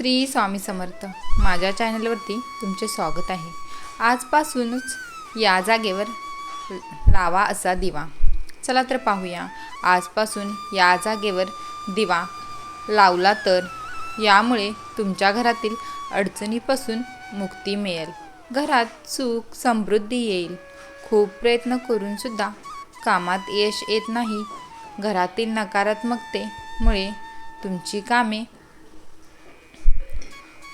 श्री स्वामी समर्थ माझ्या चॅनलवरती तुमचे स्वागत आहे. आजपासूनच या जागेवर लावा असा दिवा. चला तर पाहूया. आजपासून या जागेवर दिवा लावला तर यामुळे तुमच्या घरातील अडचणीपासून मुक्ती मिळेल. घरात सुख समृद्धी येईल. खूप प्रयत्न करूनसुद्धा कामात यश येत नाही. घरातील नकारात्मकतेमुळे तुमची कामे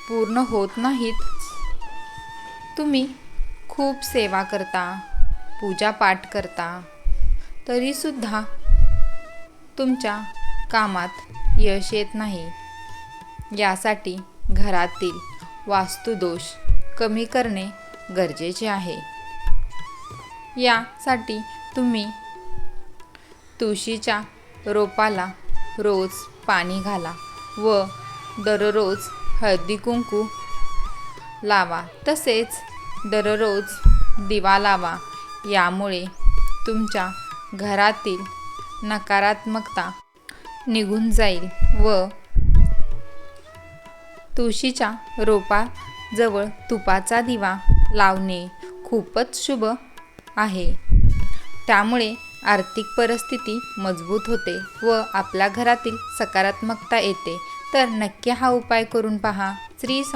पूर्ण होत नाहीत. तुम्ही खूप सेवा करता पूजापाठ करता तरीसुद्धा तुमच्या कामात यश येत नाही. यासाठी घरातील वास्तुदोष कमी करणे गरजेचे आहे. यासाठी तुम्ही तुळशीच्या रोपाला रोज पाणी घाला व दररोज हळदी कुंकू लावा. तसेच दररोज दिवा लावा. यामुळे तुमच्या घरातील नकारात्मकता निघून जाईल व तुळशीच्या रोपाजवळ तुपाचा दिवा लावणे खूपच शुभ आहे. त्यामुळे आर्थिक परिस्थिती मजबूत होते व आपल्या घरातील सकारात्मकता येते. तर नक्की हा उपाय करून पहा. श्री स्वामी